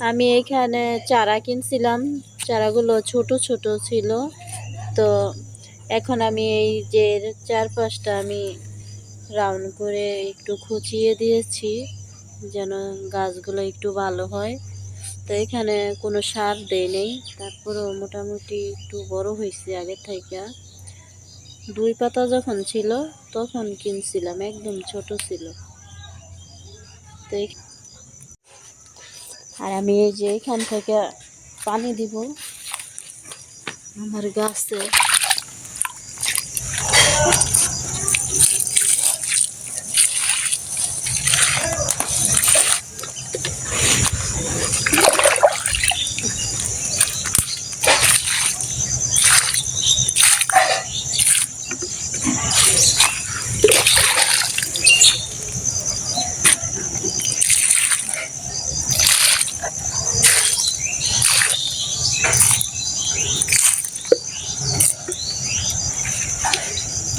আমি এখানে চারা কিনছিলাম। চারাগুলো ছোট ছোট ছিল। তো এখন আমি এই যে চারপাশটা আমি রাউন্ড করে একটু খুঁচিয়ে দিয়েছি, যেন গাছগুলো একটু ভালো হয়। তো এখানে কোনো সার দেয় নেই। তারপরেও মোটামুটি একটু বড় হয়েছে আগের থেকে। দুই পাতা যখন ছিল, তখন কিনছিলাম। একদম ছোট ছিল। তো আর আমি এই যে এখান থেকে পানি দিব। আমার গাছে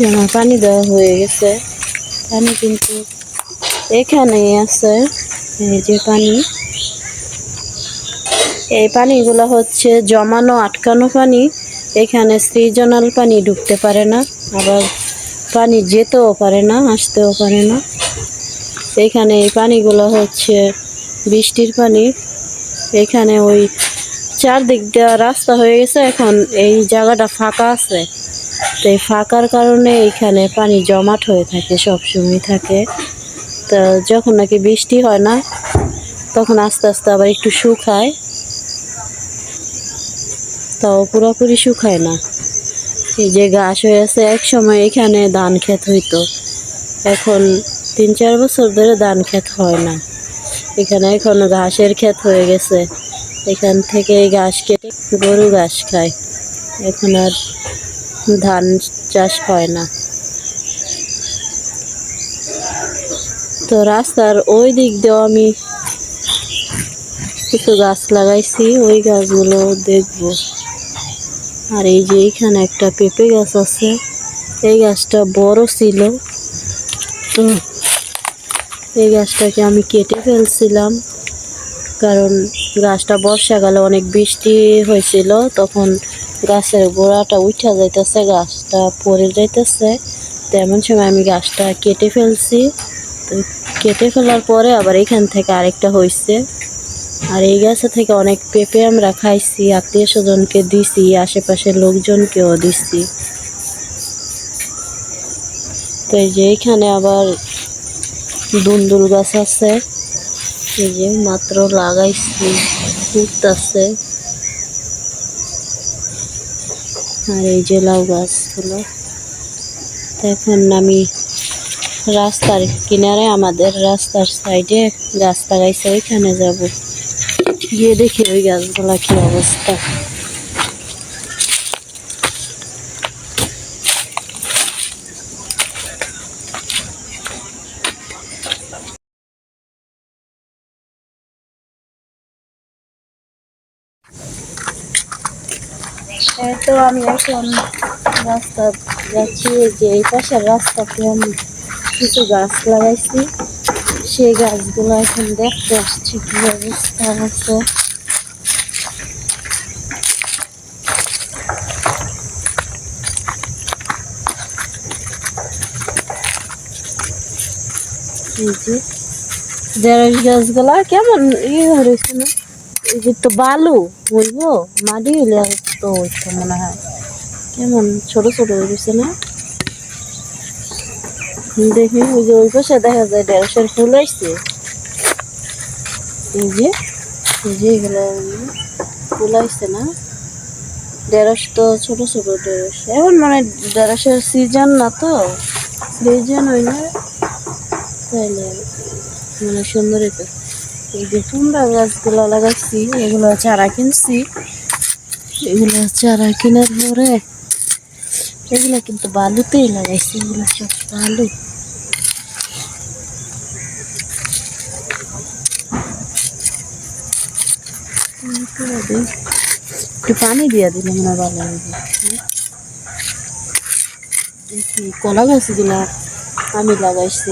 আমার পানি দেওয়া হয়ে গেছে। পানি কিন্তু এখানেই আছে, এই যে পানি। এই পানিগুলো হচ্ছে জমানো, আটকানো পানি। এখানে সৃজনাল পানি ঢুকতে পারে না, আবার পানি যেতেও পারে না, আসতেও পারে না। এখানে এই পানিগুলো হচ্ছে বৃষ্টির পানি। এখানে ওই চারদিক দেওয়া রাস্তা হয়ে গেছে, এখন এই জায়গাটা ফাঁকা আছে। তো এই ফাঁকার কারণে এইখানে পানি জমাট হয়ে থাকে সবসময় থাকে। তো যখন নাকি বৃষ্টি হয় না, তখন আস্তে আস্তে আবার একটু শুকায়। তাও পুরোপুরি শুকায় না। এই যে ঘাস হয়ে আছে এক সময় এখানে ধান ক্ষেত হইতো। এখন তিন চার বছর ধরে ধান ক্ষেত হয় না। এখানে এখন ঘাসের ক্ষেত হয়ে গেছে। এখান থেকে ঘাস কেটে গরু ঘাস খায়। এখন আর ধান চাষ হয় না। তো রাস্তার ওই দিক দিয়েও আমি কিছু গাছ লাগাইছি, ওই গাছগুলো দেখব। আর এই যে এইখানে একটা পেঁপে গাছ আছে, এই গাছটা বড় ছিল। তো এই গাছটাকে আমি কেটে ফেলছিলাম, কারণ গাছটা বর্ষাকালে অনেক বৃষ্টি হয়েছিল, তখন গাছের গোড়াটা উঠা যাইতেছে, গাছটা পড়ে যাইতেছে। তেমন সময় আমি গাছটা কেটে ফেলছি। তো কেটে ফেলার পরে আবার এখান থেকে আরেকটা হয়েছে আর এই গাছে থেকে অনেক পেঁপে আমরা খাইছি আত্মীয় স্বজনকে দিছি, আশেপাশের লোকজনকেও দিছি। তো এই যে এখানে আবার দুন্দুল গাছ আছে। এই যে মাত্র লাগাইছি, উঠতেছে। আর এই যে লাউ গাছগুলো। এখন আমি রাস্তার কিনারে, আমাদের রাস্তার সাইডে গাছ লাগাইছে, ওইখানে যাব। গিয়ে দেখি ওই গাছগুলা কি অবস্থা। তো আমি এখন রাস্তা যাচ্ছি যে এই পাশের রাস্তাতে আমি কিছু গাছ লাগাইছি। সেই গাছগুলো এখন দেখতে আসছি কি অবস্থা আছে। গাছগুলা কেমন ইয়ে হয়েছে না? এই যে তো বালু বলব মাটি হইলে তো হইতো মনে হয়। কেমন? ছোট ছোট হয়ে গেছে না? দেখি, ওই যে ওই পাশে দেখা যায় ঢেঁড়সের ফুল আসছে। এই যে এই যে এগুলো ফুল আসছে না? ঢেঁড়স তো ছোট ছোট ঢেঁড়স। এখন মানে ঢেঁড়সের সিজন না তো? সিজন হইলে তাইলে মানে সুন্দর হইতো। এই যে কুমড়া গাছগুলো লাগাচ্ছি এগুলো চারা কিনছি। এগুলো চারা কেনার পরে এগুলো কিন্তু বালুতেই লাগাইছি, এগুলো সব বালু। একটু পানি দিয়ে দিলে মনে ভালো হবে কলা গাছগুলা আমি লাগাইছি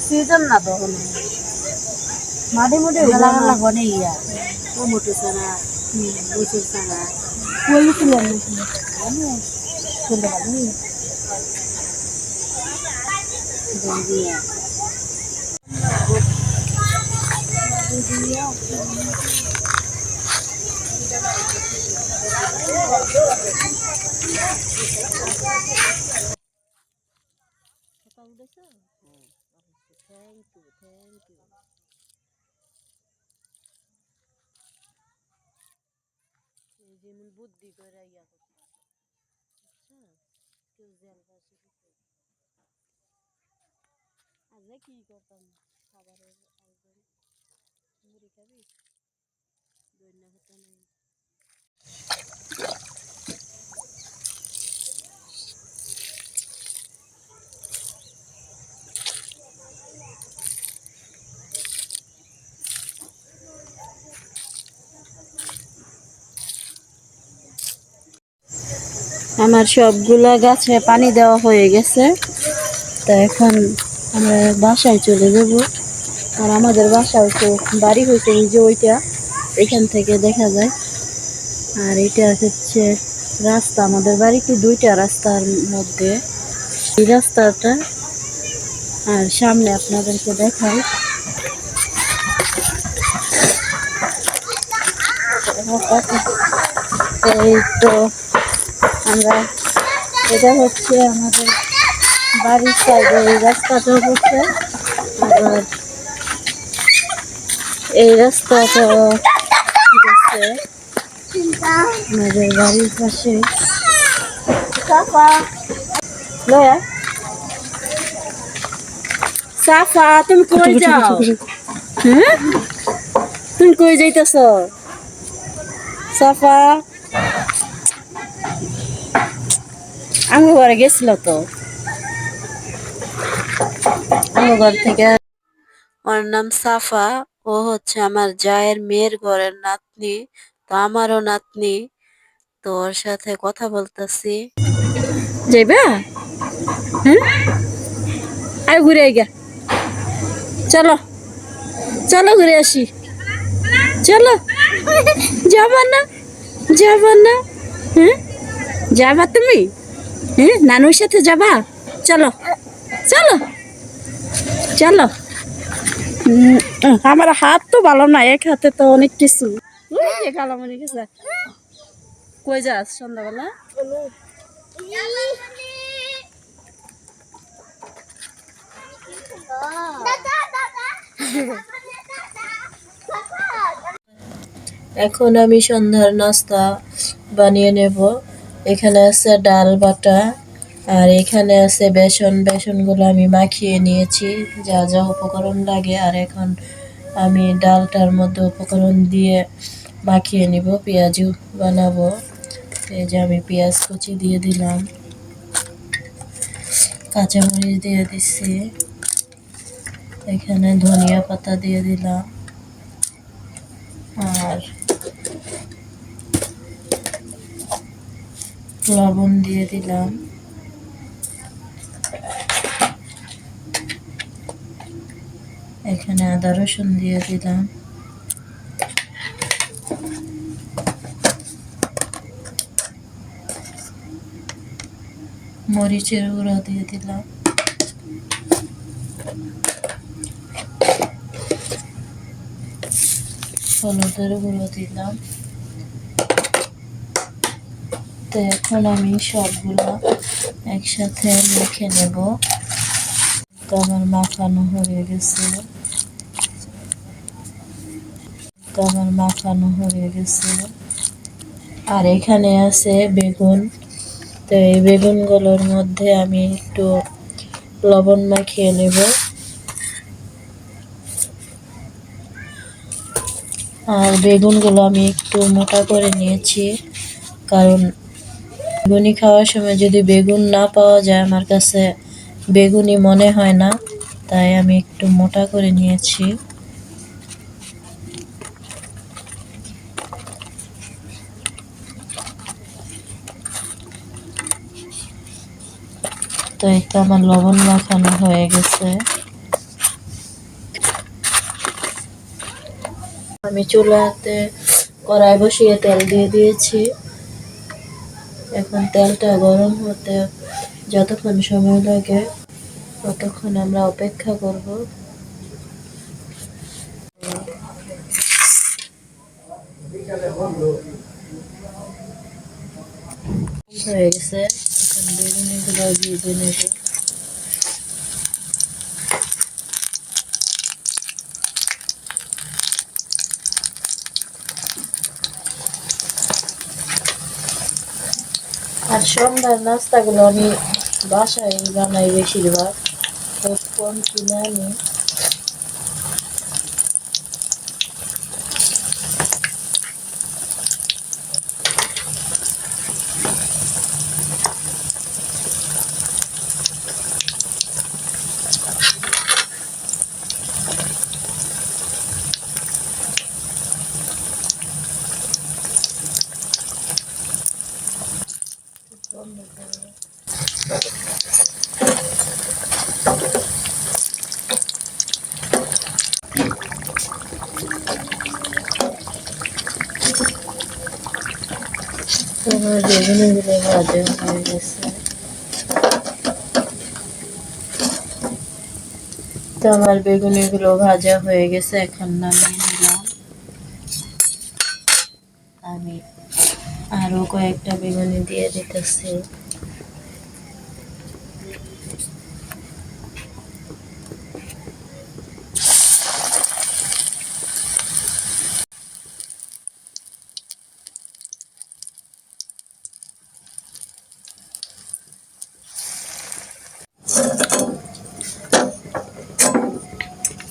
সিজন না তো মাটি মুটি লাগবো না ইয়া টমেটো ছাড়া মুসুর ছাড়া। কই ছিলেন চলে যাবি থ্যাংক ইউ থ্যাংক ইউ যেমন বুদ্ধি করে ইয়া করতে আচ্ছা কেউ জেল বাসি আজকে কি করতাম, খাবারের আয়োজন। মুড়ি খাবি? দৈন্য হতো নেই। আমার সবগুলা গাছে পানি দেওয়া হয়ে গেছে। তো এখন আমরা বাসায় চলে যাব। আর আমাদের বাসাও তো বাড়ি হয়েছে ওই যে ওইটা, এখান থেকে দেখা যায়। আর এটা হচ্ছে রাস্তা, আমাদের বাড়িতে দুইটা রাস্তার মধ্যে। এই রাস্তাটা আর সামনে আপনাদেরকে দেখাই। এই তো আমরা এটা হচ্ছে আমাদের বাড়ির সাইডে এই রাস্তাটা হচ্ছে আবার এই রাস্তাটা হচ্ছে আমাদের বাড়ির পাশে। সাফা। তুমি কই যাও? হ্যাঁ? তুমি কই যাইতেছ? সাফা। আমার ঘরে গেছিল তো। আমার ঘর থেকে ওর নাম সাফা, ও হচ্ছে আমার জায়ের মেয়ের ঘরের নাতনি, তো আমারও নাতনি, তো ওর সাথে কথা বলতেছি। যাইবা? হ্যাঁ আয় ঘুরে আইগা চলো। চলো ঘুরে আসি। চলো। যাবা না? যাবা না? হ্যাঁ যাবা তুমি? হ্যাঁ নানুর সাথে যাবা? চলো। চলো। চলো। আমার হাত তো ভালো না, এক হাতে তো অনেক কিছু। কই যাস সন্ধ্যাবেলা? এখন আমি সন্ধ্যার নাস্তা বানিয়ে নেব। এখানে আছে ডাল বাটা, আর এখানে আছে বেসন। বেসনগুলো আমি মাখিয়ে নিয়েছি। যা যা উপকরণ লাগে, আর এখন আমি ডালটার মধ্যে উপকরণ দিয়ে মাখিয়ে নিব পেঁয়াজু বানাবো। এই যে আমি পেঁয়াজ কুচি দিয়ে দিলাম। কাঁচামরিচ দিয়ে দিচ্ছি। এখানে ধনিয়া পাতা দিয়ে দিলাম আর লবণ দিয়ে দিলাম। এখানে আদা রসুন দিয়ে দিলাম। মরিচের গুঁড়ো দিয়ে দিলাম। হলুদের গুঁড়ো দিলাম। তো এখন আমি সবগুলো একসাথে মেখে নেব। তো আমার মাখানো হয়ে গেছে। তো আমার মাখানো হয়ে গেছে। আর এখানে আছে বেগুন। তো এই বেগুনগুলোর মধ্যে আমি একটু লবণ মাখিয়ে নেব। আর বেগুনগুলো আমি একটু মোটা করে নিয়েছি, কারণ বেগুনি খাওয়ার সময় যদি বেগুন না পাওয়া যায় আমার কাছে বেগুনি মনে হয় না, তাই আমি একটু মোটা করে নিয়েছি। তো এটা আমার লবণ মাখানো হয়ে গেছে। আমি চুলাতে কড়াই বসিয়ে তেল দিয়ে দিয়েছি। এখন তেলটা গরম হতে যতক্ষণ সময় লাগে, ততক্ষণ আমরা অপেক্ষা করব। হয়ে গেছে। এখন বেগুনিগুলো দিয়ে নেব। আর সন্ধ্যার নাস্তাগুলো আমি বাসায় বানাই বেশিরভাগ। কম কিনে আনি আমার বেগুনিগুলো ভাজা হয়ে গেছে তো আমার বেগুনিগুলো ভাজা হয়ে গেছে এখন নামিয়ে নিলাম। আমি আরও কয়েকটা বেগুনি দিয়ে দিতেছি।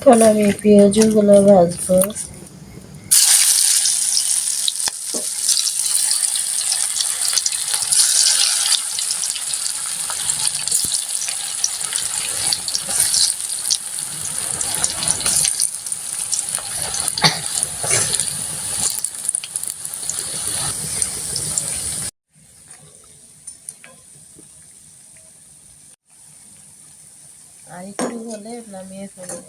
এখন আমি পেঁয়াজগুলো ভাজবো। আর একটু হলে নামিয়ে ফেলব।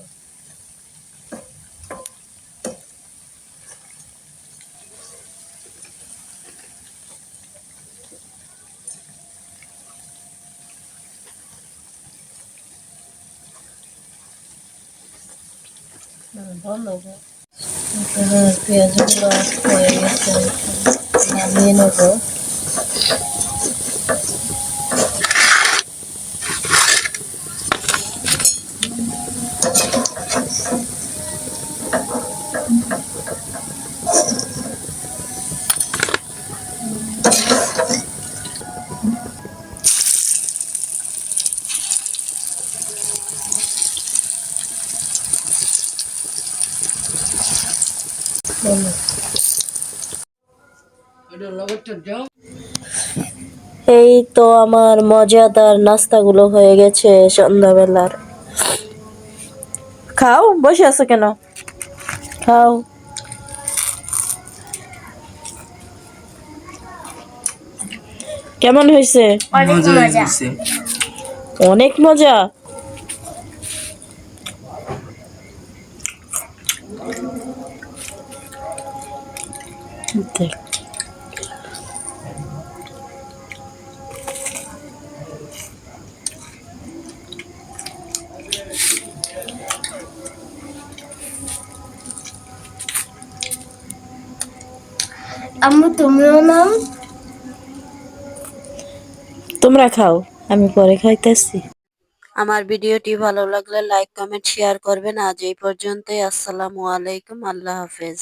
ভালো পেঁয়াজগুলো হয়ে গেছে নামিয়ে নেব। এই তো আমার মজাদার নাস্তাগুলো হয়ে গেছে সন্ধ্যাবেলার। খাও? বসে আছো কেন? খাও। কেমন হয়েছে? হয়েছে। অনেক মজা। আম্মু তুমিও নাও। তোমরা খাও আমি পরে খাইতেছি। আমার ভিডিওটি ভালো লাগলে লাইক কমেন্ট শেয়ার করবেন। আজ এই পর্যন্তই। আসসালামু আলাইকুম আল্লাহ হাফেজ।